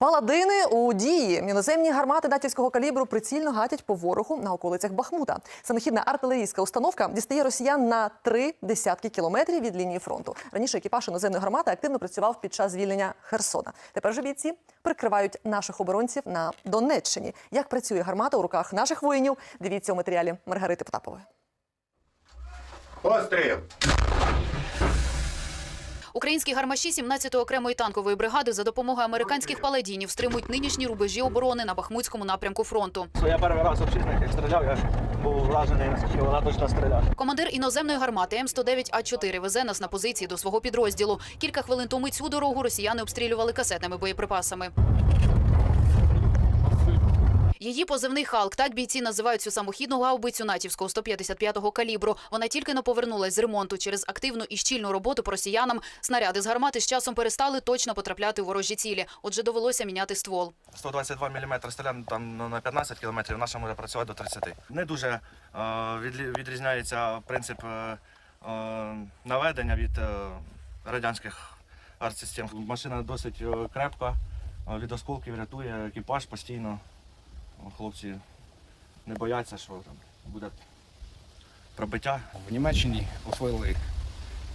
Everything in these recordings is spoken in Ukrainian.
Паладини у дії іноземні гармати натівського калібру прицільно гатять по ворогу на околицях Бахмута. Самохідна артилерійська установка дістає росіян на три десятки кілометрів від лінії фронту. Раніше екіпаж іноземної гармати активно працював під час звільнення Херсона. Тепер же бійці прикривають наших оборонців на Донеччині. Як працює гармата у руках наших воїнів? Дивіться у матеріалі Маргарити Потапової. Постріл! Українські гармаші 17-ї окремої танкової бригади за допомогою американських паладінів стримують нинішні рубежі оборони на Бахмутському напрямку фронту. Я перший раз як стріляв, я був вражений, наскільки вона точно стріляє. Командир іноземної гармати М109А4 везе нас на позиції до свого підрозділу. Кілька хвилин тому цю дорогу росіяни обстрілювали касетними боєприпасами. Її позивний Халк. Так бійці називають цю самохідну гаубицю натівського 155-го калібру. Вона тільки не повернулась з ремонту через активну і щільну роботу по росіянам. Снаряди з гармати з часом перестали точно потрапляти у ворожі цілі. Отже, довелося міняти ствол. 122 мм стріляємо там на 15 км, наша може працювати до 30. Не дуже е, відрізняється принцип е, е, наведення від радянських артсистем. Машина досить крепка, від осколків рятує екіпаж постійно. Хлопці не бояться, що там буде пробиття. В Німеччині освоїли,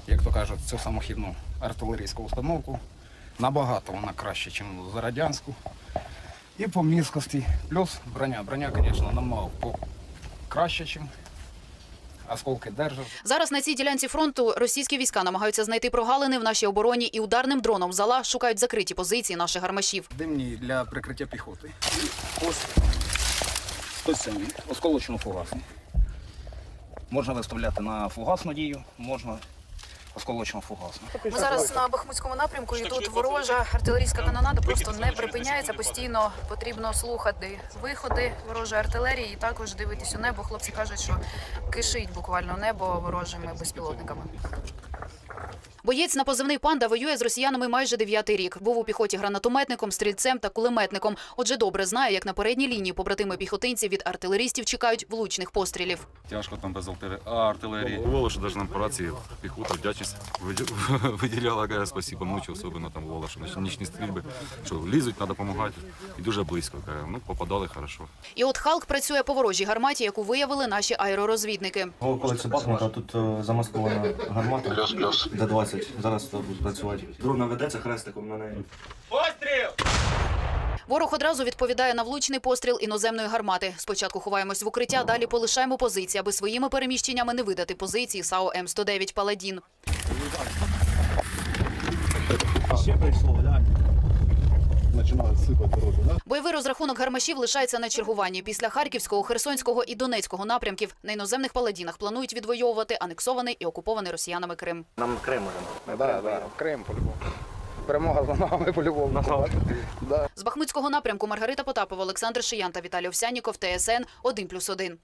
як то кажуть, цю самохідну артилерійську установку. Набагато вона краще, ніж за радянську. І по місткості. Плюс броня. Броня, звісно, намного краще, ніж осколки держать. Зараз на цій ділянці фронту російські війська намагаються знайти прогалини в нашій обороні і ударним дроном зала шукають закриті позиції наших гармашів. Димні для прикриття піхоти. Ось 107 осколочно фугасний. Можна виставляти на фугасну дію, можна осколочно фугасну. Ми зараз на Бахмутському напрямку, і тут ворожа артилерійська канонада просто не припиняється. Постійно потрібно слухати виходи ворожої артилерії і також дивитись у небо. Хлопці кажуть, що кишить буквально небо ворожими безпілотниками. Боєць на позивний панда воює з росіянами майже дев'ятий рік. Був у піхоті гранатометником, стрільцем та кулеметником. Отже, добре знає, як на передній лінії побратими піхотинці від артилеристів чекають влучних пострілів. Тяжко там без артилерії. Артилерії. Навіть нам по рації піхота вдячність виді- виділяла, каже, спасибо, ночі особливо там що нічні стрільби, що лізуть, треба допомагати. І дуже близько, каже, ну, попадали хорошо. І от Халк працює по ворожій гарматі, яку виявили наші аеророзвідники. В околиці Бахмута тут е, замаскована гармата Д-20. Зараз тут буде працювати. Дрон наведеться хрестиком на неї. Ворог одразу відповідає на влучний постріл іноземної гармати. Спочатку ховаємось в укриття, далі полишаємо позиції, аби своїми переміщеннями не видати позиції САО М109 Паладін. Ще прийшло, да? Бойовий розрахунок гармашів лишається на чергуванні. Після Харківського, Херсонського і Донецького напрямків на іноземних паладінах планують відвоювати анексований і окупований росіянами Крим. Нам Крим уже. Да, да, Крим по-любому. Перемога за нами по-любому. Да. З Бахмутського напрямку Маргарита Потапова, Олександр Шиян та Віталій Овсяніков, ТСН 1+,1.